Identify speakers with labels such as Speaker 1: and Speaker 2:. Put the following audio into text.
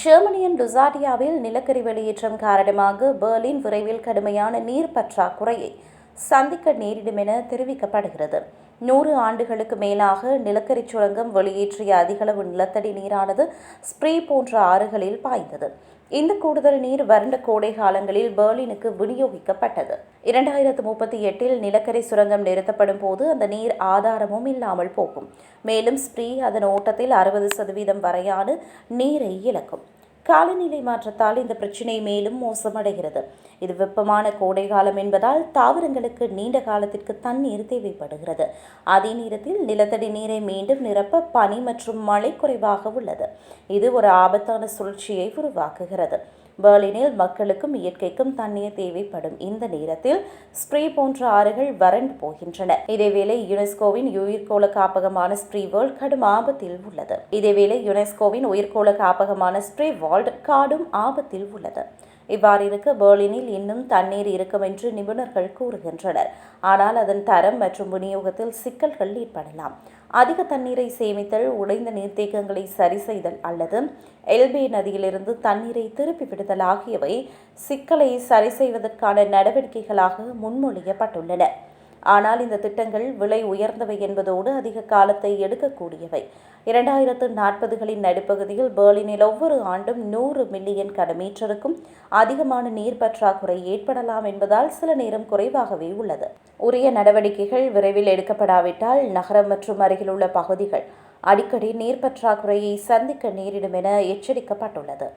Speaker 1: ஜெர்மனியின் லுசாடியாவில் நிலக்கரி வெளியேற்றம் காரணமாக பெர்லின் விரைவில் கடுமையான நீர் பற்றாக்குறையை சந்திக்க நேரிடும் என தெரிவிக்கப்படுகிறது. நூறு ஆண்டுகளுக்கு மேலாக நிலக்கரி சுரங்கம் வெளியேற்றிய அதிகளவு நிலத்தடி நீரானது ஸ்ப்ரே போன்ற ஆறுகளில் பாய்ந்தது. இந்த கூடுதல் நீர் வறண்ட கோடை காலங்களில் பெர்லினுக்கு விநியோகிக்கப்பட்டது. இரண்டாயிரத்து முப்பத்தி எட்டில் நிலக்கரி சுரங்கம் நிறுத்தப்படும் போது அந்த நீர் ஆதாரமும் இல்லாமல் போகும். மேலும் ஸ்ப்ரீ அதன் ஓட்டத்தில் அறுபது சதவீதம் வரையான நீரை இழக்கும். காலநிலை மாற்றத்தால் இந்த பிரச்சினை மேலும் மோசமடைகிறது. இது வெப்பமான கோடை காலம் என்பதால் தாவரங்களுக்கு நீண்ட காலத்திற்கு தண்ணீர் தேவைப்படுகிறது. அதே நேரத்தில் நிலத்தடி நீரை மீண்டும் நிரப்ப பனி மற்றும் மழை குறைவாக உள்ளது. இது ஒரு ஆபத்தான சுழற்சியை உருவாக்குகிறது. பெர்லினில் மக்களுக்கும் இயற்கைக்கும் தண்ணீர் தேவைப்படும் இந்த நேரத்தில் ஸ்ப்ரீ போன்ற ஆறுகள் வறண்டு போகின்றன. இதேவேளை யுனெஸ்கோவின் உயிர்கோள காப்பகமான ஸ்ப்ரீ வேர்ல்ட் கடும் ஆபத்தில் உள்ளது. இதேவேளை யுனெஸ்கோவின் உயிர்கோள காப்பகமான ஸ்ப்ரீ வால்ட் காடும் ஆபத்தில் உள்ளது. இவ்வாறிருக்க பெர்லினில் இன்னும் தண்ணீர் இருக்கும் என்று நிபுணர்கள் கூறுகின்றனர். ஆனால் அதன் தரம் மற்றும் விநியோகத்தில் சிக்கல்கள் ஏற்படலாம். அதிக தண்ணீரை சேமித்தல் உடைந்த நீர்த்தேக்கங்களை சரி செய்தல் அல்லது எல்பே நதியிலிருந்து தண்ணீரை திருப்பி விடுதல் ஆகியவை சிக்கலை சரி செய்வதற்கான நடவடிக்கைகளாக முன்மொழியப்பட்டுள்ளன. ஆனால் இந்த திட்டங்கள் விலை உயர்ந்தவை என்பதோடு அதிக காலத்தை எடுக்கக்கூடியவை. இரண்டாயிரத்து நாற்பதுகளின் நடுப்பகுதியில் பெர்லினில் ஒவ்வொரு ஆண்டும் நூறு மில்லியன் கடமீட்டருக்கும் அதிகமான நீர் பற்றாக்குறை ஏற்படலாம் என்பதால் சில நேரம் குறைவாகவே உள்ளது. உரிய நடவடிக்கைகள் விரைவில் எடுக்கப்படாவிட்டால் நகரம் மற்றும் அருகிலுள்ள பகுதிகள் அடிக்கடி நீர் பற்றாக்குறையை சந்திக்க நேரிடும் என எச்சரிக்கப்பட்டுள்ளது.